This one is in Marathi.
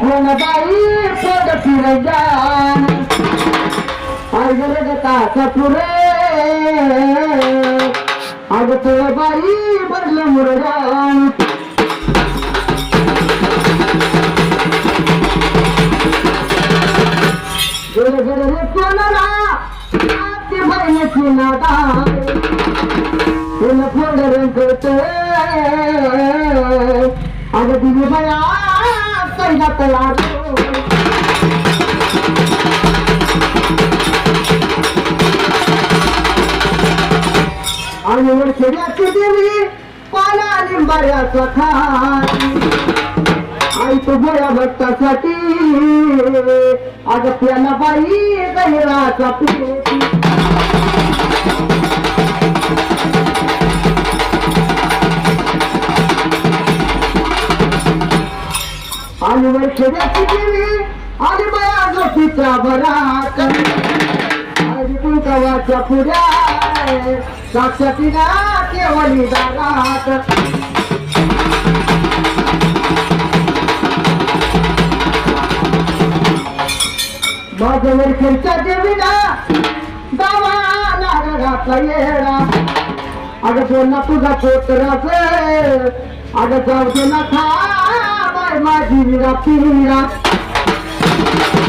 कोण बाई पोट फिरजान अगरग तास पुरे. अग तुळ बाई भरलं मुरगान. गुर गुर रे कोणाला आती बहिणीची नादाय तुला फोड रंगत अग दिली बया कैदात लागो आणि वर खेड्याची देवी पाला लिंबाऱ्याचा खाई आई तू बऱ्या भक्तासाठी अग प्याला बाई गहिराचा पेटी आणि वर देवी आणि बया जोशीच्या बरात आणि कुंकवाच्या पुऱ्या पुढ्या साक्षातीला केवली दारात माझ्यावर खेळच्या देवीना दावा नारळाचा घातला येडा अगं बोलला तुझा पोतराच अगं जाऊ दे ना खा I might give it up, give it up.